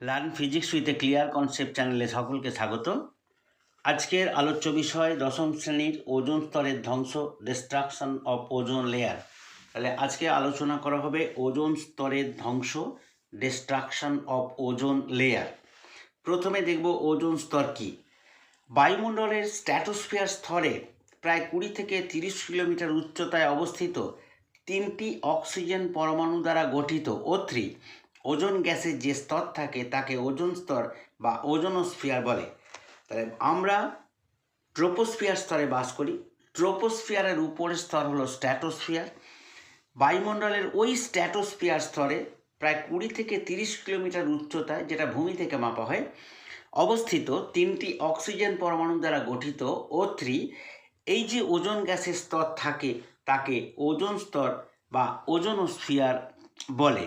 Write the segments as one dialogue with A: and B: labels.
A: Learn physics with a clear concept চ্যানেলে সকলকে স্বাগত আজকের আলোচ্য বিষয় দশম শ্রেণির ওজোন স্তরের ধ্বংস ডিস্ট্রাকশন অফ ওজোন লেয়ার তাহলে আজকে আলোচনা করা হবে ওজোন স্তরের ধ্বংস ডিস্ট্রাকশন অফ ওজোন লেয়ার প্রথমে দেখব ওজোন স্তর কী। বায়ুমণ্ডলের স্ট্র্যাটোস্ফিয়ার স্তরে প্রায় কুড়ি থেকে তিরিশ কিলোমিটার উচ্চতায় অবস্থিত তিনটি অক্সিজেন পরমাণু দ্বারা গঠিত ও থ্রি ওজোন গ্যাসের যে স্তর থাকে তাকে ওজোন স্তর বা ওজোনোস্ফিয়ার বলে। তাহলে আমরা ট্রোপোস্ফিয়ার স্তরে বাস করি। ট্রোপোস্ফিয়ারের উপরের স্তর হলো স্ট্র্যাটোস্ফিয়ার বায়ুমণ্ডলের ওই স্ট্র্যাটোস্ফিয়ার স্তরে প্রায় কুড়ি থেকে তিরিশ কিলোমিটার উচ্চতায়, যেটা ভূমি থেকে মাপা হয়, অবস্থিত তিনটি অক্সিজেন পরমাণু দ্বারা গঠিত ও থ্রি এই যে ওজোন গ্যাসের স্তর থাকে তাকে ওজোন স্তর বা ওজোনোস্ফিয়ার বলে।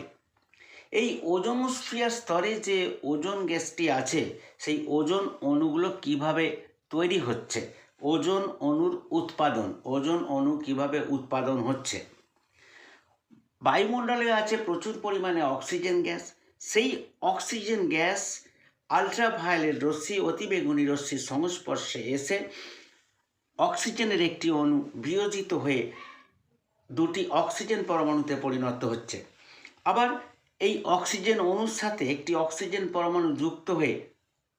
A: এই ওজোনোস্ফিয়ার স্তরে যে ওজোন গ্যাসটি আছে, সেই ওজোন অণুগুলো কীভাবে তৈরি হচ্ছে? ওজোন অণুর উৎপাদন, ওজোন অণু কীভাবে উৎপাদন হচ্ছে? বায়ুমণ্ডলে আছে প্রচুর পরিমাণে অক্সিজেন গ্যাস। সেই অক্সিজেন গ্যাস আলট্রাভায়োলেট রশ্মি অতিবেগুনি রশ্মির সংস্পর্শে এসে অক্সিজেনের একটি অণু বিয়োজিত হয়ে দুটি অক্সিজেন পরমাণুতে পরিণত হচ্ছে। আবার এই অক্সিজেন অণুর সাথে একটি অক্সিজেন পরমাণু যুক্ত হয়ে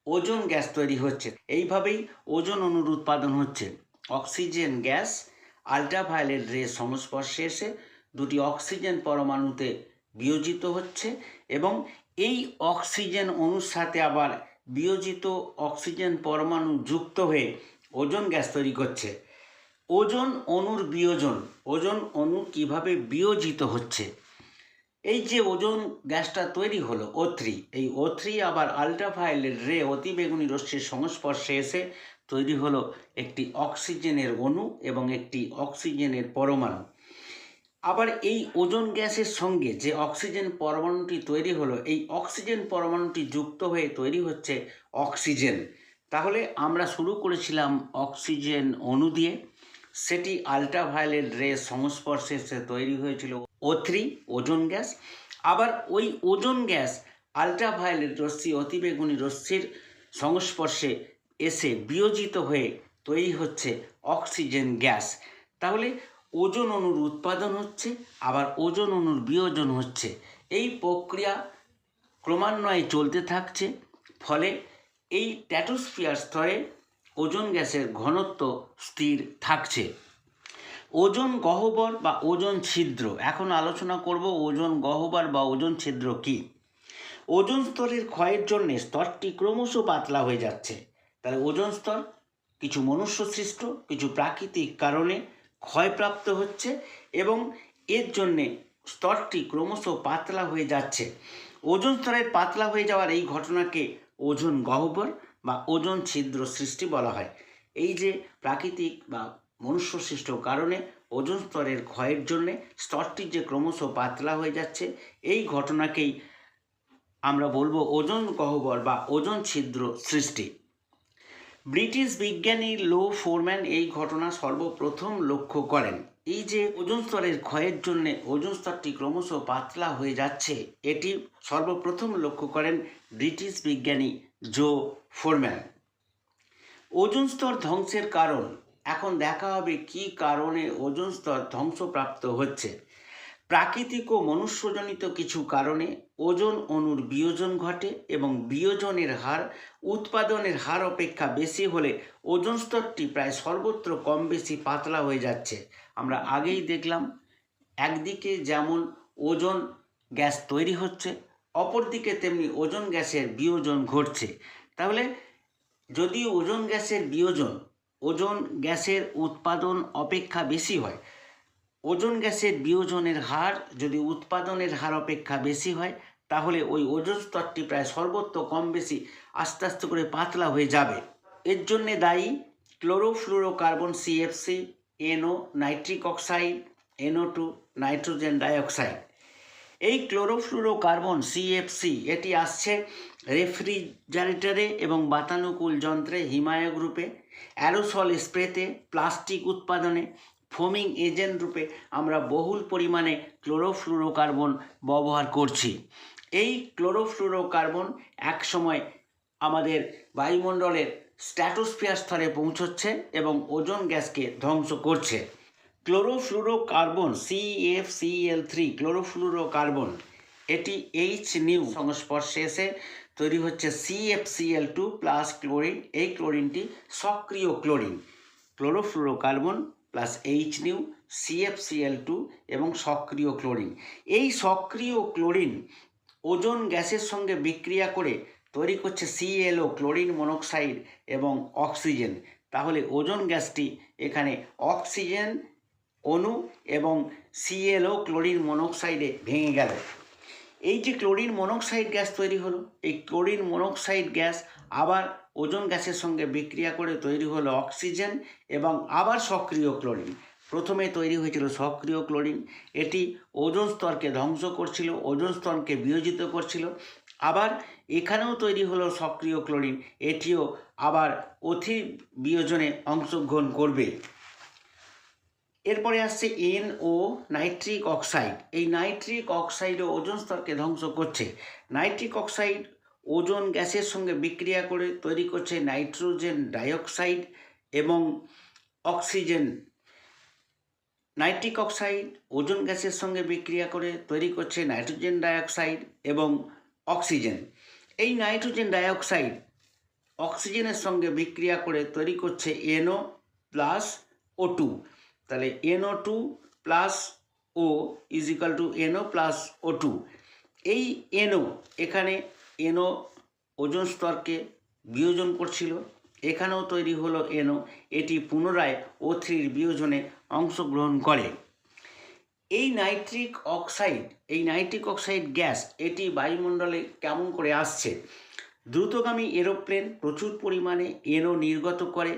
A: ওজোন গ্যাস তৈরি হচ্ছে। এইভাবেই ওজোন অণুর উৎপাদন হচ্ছে। অক্সিজেন গ্যাস আলট্রাভায়োলেট রে সংস্পর্শে এসে দুটি অক্সিজেন পরমাণুতে বিয়োজিত হচ্ছে এবং এই অক্সিজেন অণুর সাথে আবার বিয়োজিত অক্সিজেন পরমাণু যুক্ত হয়ে ওজোন গ্যাস তৈরি করছে। ওজন অণুর বিয়োজন, ওজন অণু কীভাবে বিয়োজিত হচ্ছে? এই যে ওজোন গ্যাসটা তৈরি হলো ও থ্রি এই ও থ্রি আবার আলট্রাভায়োলেট রে অতিবেগুনি রশ্মির সংস্পর্শে এসে তৈরি হলো একটি অক্সিজেনের অণু এবং একটি অক্সিজেনের পরমাণু। আবার এই ওজন গ্যাসের সঙ্গে যে অক্সিজেন পরমাণুটি তৈরি হলো, এই অক্সিজেন পরমাণুটি যুক্ত হয়ে তৈরি হচ্ছে অক্সিজেন তাহলে আমরা শুরু করেছিলাম অক্সিজেন অণু দিয়ে, সেটি আলট্রাভায়োলেট রে সংস্পর্শে এসে তৈরি হয়েছিল ও থ্রি ওজোন গ্যাস আবার ওই ওজোন গ্যাস আলট্রাভায়োলেট রশ্মি, অতিবেগুনি রশ্মির সংস্পর্শে এসে বিয়োজিত হয়ে তৈরি হচ্ছে অক্সিজেন গ্যাস তাহলে ওজন অণুর উৎপাদন হচ্ছে, আবার ওজন অণুর বিয়োজন হচ্ছে। এই প্রক্রিয়া ক্রমান্বয়ে চলতে থাকছে, ফলে এই ট্যাটোস্ফিয়ার স্তরে ওজন গ্যাসের ঘনত্ব স্থির থাকছে। ওজন গহ্বর বা ওজন ছিদ্র। এখন আলোচনা করব ওজন গহ্বর বা ওজন ছিদ্র কি। ওজন স্তরের ক্ষয়ের জন্য স্তরটি ক্রমশ পাতলা হয়ে যাচ্ছে। তাহলে ওজন স্তর কিছু মনুষ্য সৃষ্ট, কিছু প্রাকৃতিক কারণে ক্ষয়প্রাপ্ত হচ্ছে এবং এর জন্যে স্তরটি ক্রমশ পাতলা হয়ে যাচ্ছে। ওজন স্তরের পাতলা হয়ে যাওয়ার এই ঘটনাকে ওজন গহ্বর বা ওজন ছিদ্র সৃষ্টি বলা হয়। এই যে প্রাকৃতিক বা মনুষ্য সৃষ্ট কারণে ওজন স্তরের ক্ষয়ের জন্যে স্তরটি যে ক্রমশ পাতলা হয়ে যাচ্ছে, এই ঘটনাকেই আমরা বলব ওজন গহ্বর বা ওজন ছিদ্র সৃষ্টি। ব্রিটিশ বিজ্ঞানী লো ফোরম্যান এই ঘটনা সর্বপ্রথম লক্ষ্য করেন। এই যে ওজন স্তরের ক্ষয়ের জন্য ওজন স্তরটি ক্রমশ পাতলা হয়ে যাচ্ছে, এটি সর্বপ্রথম লক্ষ্য করেন ব্রিটিশ বিজ্ঞানী জো ফোরম্যান। ওজন স্তর ধ্বংসের কারণ এখন দেখা হবে কি কারণে ওজন স্তর ধ্বংসপ্রাপ্ত হচ্ছে। প্রাকৃতিক ও মনুষ্যজনিত কিছু কারণে ওজন অণুর বিয়োজন ঘটে এবং বিয়োজনের হার, উৎপাদনের হার অপেক্ষা বেশি হলে ওজন স্তরটি প্রায় সর্বত্র কম বেশি পাতলা হয়ে যাচ্ছে। আমরা আগেই দেখলাম, একদিকে যেমন ওজন গ্যাস তৈরি হচ্ছে, অপরদিকে তেমনি ওজন গ্যাসের বিয়োজন ঘটছে। তাহলে যদি ওজন গ্যাসের বিয়োজন ওজন গ্যাসের উৎপাদন অপেক্ষা বেশি হয়। ওজন গ্যাসের বিয়োজনের হার যদি উৎপাদনের হার অপেক্ষা বেশি হয়, তাহলে ওই ওজন স্তরটি প্রায় সর্বত্র কম বেশি আস্তে আস্তে করে পাতলা হয়ে যাবে। এর জন্যে দায়ী chlorofluorocarbon CFC NO nitric oxide NO two nitrogen dioxide. এই ক্লোরোফ্লুরোকার্বন সিএফসি এটি আসছে রেফ্রিজারেটরে এবং বাতানুকূল যন্ত্রে হিমায় গ্রুপে অ্যারোসল স্প্রেতে, প্লাস্টিক উৎপাদনে, ফোমিং এজেন্ট রূপে আমরা বহুল পরিমাণে ক্লোরোফ্লুরোকার্বন ব্যবহার করছি। এই ক্লোরোফ্লুরোকার্বন এক সময় আমাদের বায়ুমণ্ডলের স্ট্র্যাটোস্ফিয়ার স্তরে পৌঁছচ্ছে এবং ওজোন গ্যাসকে ধ্বংস করছে। Chlorofluorocarbon CF CL three chlorofluorocarbon, এটি এইচ নিউ সংস্পর্শে এসে তৈরি হচ্ছে সিএফসিএল টু প্লাস ক্লোরিন এই ক্লোরিনটি সক্রিয় chlorine chlorofluorocarbon plus H nu CFCL two এবং সক্রিয় ক্লোরিন এই সক্রিয় ক্লোরিন ওজোন গ্যাসের সঙ্গে বিক্রিয়া করে তৈরি করছে সিএলও ক্লোরিন মনোক্সাইড এবং অক্সিজেন তাহলে ওজোন গ্যাসটি এখানে অক্সিজেন অণু এবং সিএলও ক্লোরিন মনোক্সাইডে ভেঙে গেল। এই যে ক্লোরিন মনোক্সাইড গ্যাস তৈরি হলো, এই ক্লোরিন মনোক্সাইড গ্যাস আবার ওজোন গ্যাসের সঙ্গে বিক্রিয়া করে তৈরি হলো অক্সিজেন এবং আবার সক্রিয় ক্লোরিন। প্রথমে তৈরি হয়েছিল সক্রিয় ক্লোরিন, এটি ওজন স্তরকে ধ্বংস করছিল, ওজন স্তরকে বিয়োজিত করছিল। আবার এখানেও তৈরি হলো সক্রিয় ক্লোরিন, এটিও আবার অতি বিয়োজনে অংশগ্রহণ করবে। এরপরে আসছে এন ও নাইট্রিক অক্সাইড এই নাইট্রিক অক্সাইডও ওজন স্তরকে ধ্বংস করছে। নাইট্রিক অক্সাইড ওজন গ্যাসের সঙ্গে বিক্রিয়া করে তৈরি করছে নাইট্রোজেন ডাইঅক্সাইড এবং অক্সিজেন। নাইট্রিক অক্সাইড ওজন গ্যাসের সঙ্গে বিক্রিয়া করে তৈরি করছে নাইট্রোজেন ডাইঅক্সাইড এবং অক্সিজেন। এই নাইট্রোজেন ডাইঅক্সাইড অক্সিজেনের সঙ্গে বিক্রিয়া করে তৈরি করছে এনও প্লাস ও টু তাহলে NO two plus O is equal to NO plus O two এই এনও এখানে এনও ওজন স্তরকে বিয়োজন করছিল, এখানেও তৈরি হলো এনও এটি পুনরায় ও থ্রির বিয়োজনে অংশগ্রহণ করে। এই নাইট্রিক অক্সাইড এই নাইট্রিক অক্সাইড গ্যাস এটি বায়ুমণ্ডলে কেমন করে আসছে? দ্রুতগামী এরোপ্লেন প্রচুর পরিমাণে এনও নির্গত করে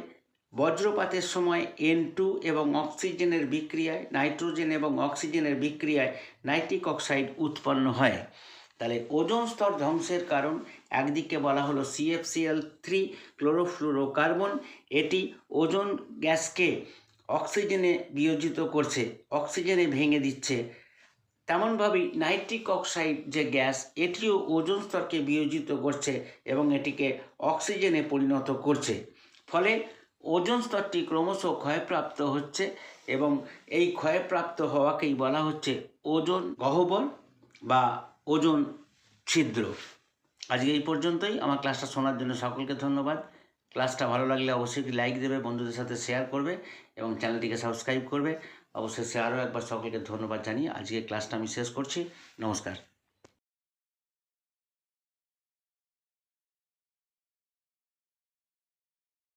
A: বজ্রপাতের সময় এন টু এবং অক্সিজেনের বিক্রিয়ায়, নাইট্রোজেন এবং অক্সিজেনের বিক্রিয়ায় নাইট্রিক অক্সাইড উৎপন্ন হয়। তাহলে ওজন স্তর ধ্বংসের কারণ, একদিকে বলা হলো সিএফসিএল থ্রি ক্লোরোফ্লুরোকার্বন, এটি ওজন গ্যাসকে অক্সিজেনে বিয়োজিত করছে, অক্সিজেনে ভেঙে দিচ্ছে। তেমনভাবেই নাইট্রিক অক্সাইড যে গ্যাস, এটিও ওজন স্তরকে বিয়োজিত করছে এবং এটিকে অক্সিজেনে পরিণত করছে। ফলে ওজন স্তরটি ক্রমশ ক্ষয়প্রাপ্ত হচ্ছে এবং এই ক্ষয়প্রাপ্ত হওয়াকেই বলা হচ্ছে ওজন গহ্বর বা ওজন ছিদ্র। আজকে এই পর্যন্তই। আমার ক্লাসটা শোনার জন্য সকলকে ধন্যবাদ। ক্লাসটা ভালো লাগলে অবশ্যই লাইক দেবে, বন্ধুদের সাথে শেয়ার করবে এবং চ্যানেলটিকে সাবস্ক্রাইব করবে। অবশ্যই আরও একবার সকলকে ধন্যবাদ জানিয়ে আজকে ক্লাসটা আমি শেষ করছি। নমস্কার।